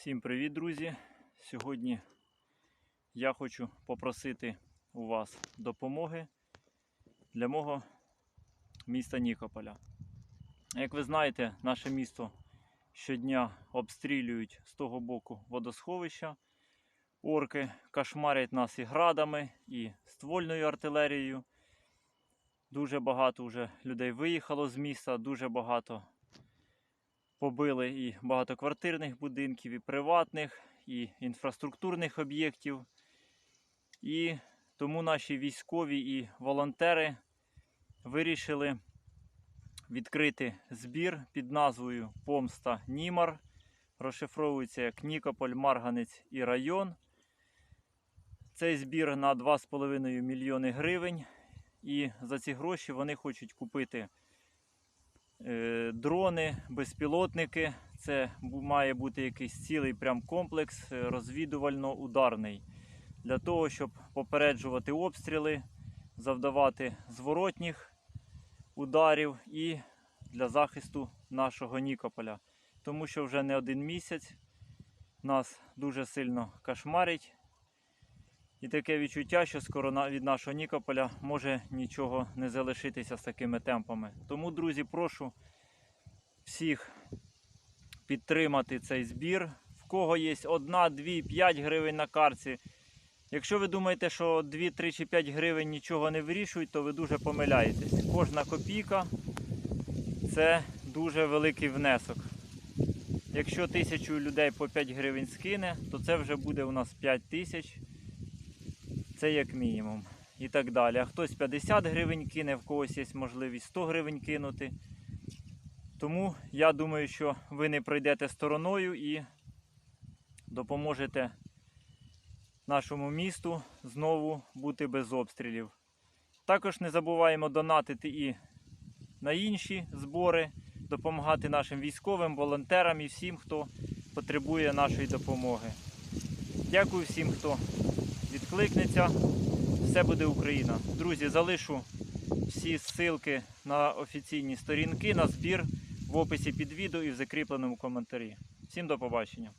Всім привіт, друзі! Сьогодні я хочу попросити у вас допомоги для мого міста Нікополя. Як ви знаєте, наше місто щодня обстрілюють з того боку водосховища. Орки кошмарять нас і градами, і ствольною артилерією. Дуже багато вже людей виїхало з міста, дуже багато побили і багатоквартирних будинків, і приватних, і інфраструктурних об'єктів. І тому наші військові і волонтери вирішили відкрити збір під назвою Помста Німар. Розшифровується як Нікополь, Марганець і район. Цей збір на 2,5 мільйони гривень. І за ці гроші вони хочуть купити дрони, безпілотники. Це має бути якийсь цілий прям комплекс е, розвідувально-ударний для того, щоб попереджувати обстріли, завдавати зворотніх ударів і для захисту нашого Нікополя. Тому що вже не один місяць нас дуже сильно кошмарить. І таке відчуття, що скоро від нашого Нікополя може нічого не залишитися з такими темпами. Тому, друзі, прошу всіх підтримати цей збір. В кого є 1, 2, 5 гривень на карці. Якщо ви думаєте, що 2, 3 чи 5 гривень нічого не вирішують, то ви дуже помиляєтесь. Кожна копійка це дуже великий внесок. Якщо тисячу людей по 5 гривень скине, то це вже буде у нас 5 тисяч. Це як мінімум. І так далі. А хтось 50 гривень кине, в когось є можливість 100 гривень кинути. Тому я думаю, що ви не пройдете стороною і допоможете нашому місту знову бути без обстрілів. Також не забуваємо донатити і на інші збори, допомагати нашим військовим, волонтерам і всім, хто потребує нашої допомоги. Дякую всім, хто відкликнеться. Все буде Україна. Друзі, залишу всі ссылки на офіційні сторінки на збір в описі під відео і в закріпленому коментарі. Всім до побачення.